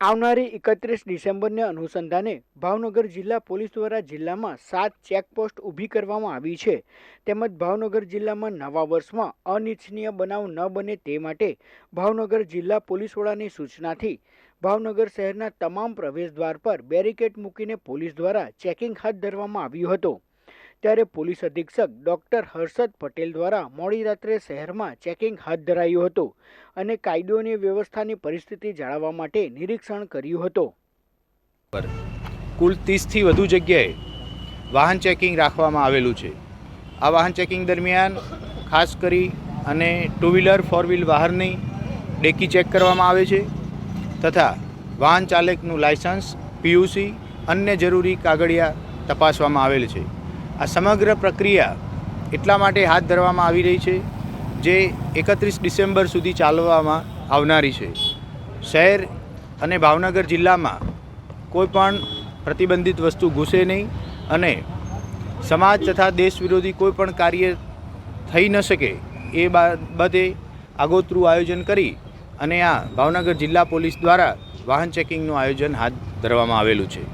આવનારી એકત્રીસ ડિસેમ્બરને અનુસંધાને ભાવનગર જિલ્લા પોલીસ દ્વારા જિલ્લામાં સાત ચેકપોસ્ટ ઊભી કરવામાં આવી છે. તેમજ ભાવનગર જિલ્લામાં નવા વર્ષમાં અનિચ્છનીય બનાવ ન બને તે માટે ભાવનગર જિલ્લા પોલીસ વડાની સૂચનાથી ભાવનગર શહેરના તમામ પ્રવેશદ્વાર પર બેરિકેડ મૂકીને પોલીસ દ્વારા ચેકિંગ હાથ ધરવામાં આવ્યું હતું. ત્યારે પોલીસ અધિક્ષક ડોક્ટર હર્ષદ પટેલ દ્વારા મોડી રાત્રે શહેરમાં ચેકિંગ હાથ ધરાયું હતું અને કાયદો અને વ્યવસ્થાની પરિસ્થિતિ જાળવવા માટે નિરીક્ષણ કર્યું હતું. કુલ ત્રીસથી વધુ જગ્યાએ વાહન ચેકિંગ રાખવામાં આવેલું છે. આ વાહન ચેકિંગ દરમિયાન ખાસ કરી અને ટુ વ્હીલર ફોર વ્હીલ વાહનની ડેકી ચેક કરવામાં આવે છે તથા વાહન ચાલકનું લાયસન્સ, પીયુસી, અન્ય જરૂરી કાગળિયા તપાસવામાં આવેલ છે. આ સમગ્ર પ્રક્રિયા એટલા માટે હાથ ધરવામાં આવી રહી છે જે એકત્રીસ ડિસેમ્બર સુધી ચાલવામાં આવનારી છે. શહેર અને ભાવનગર જિલ્લામાં કોઈ પણ પ્રતિબંધિત વસ્તુ ઘૂસે નહીં અને સમાજ તથા દેશ વિરોધી કોઈ પણ કાર્ય થઈ ન શકે એ બાબતે આગોતરું આયોજન કરી અને આ ભાવનગર જિલ્લા પોલીસ દ્વારા વાહન ચેકિંગનું આયોજન હાથ ધરવામાં આવેલું છે.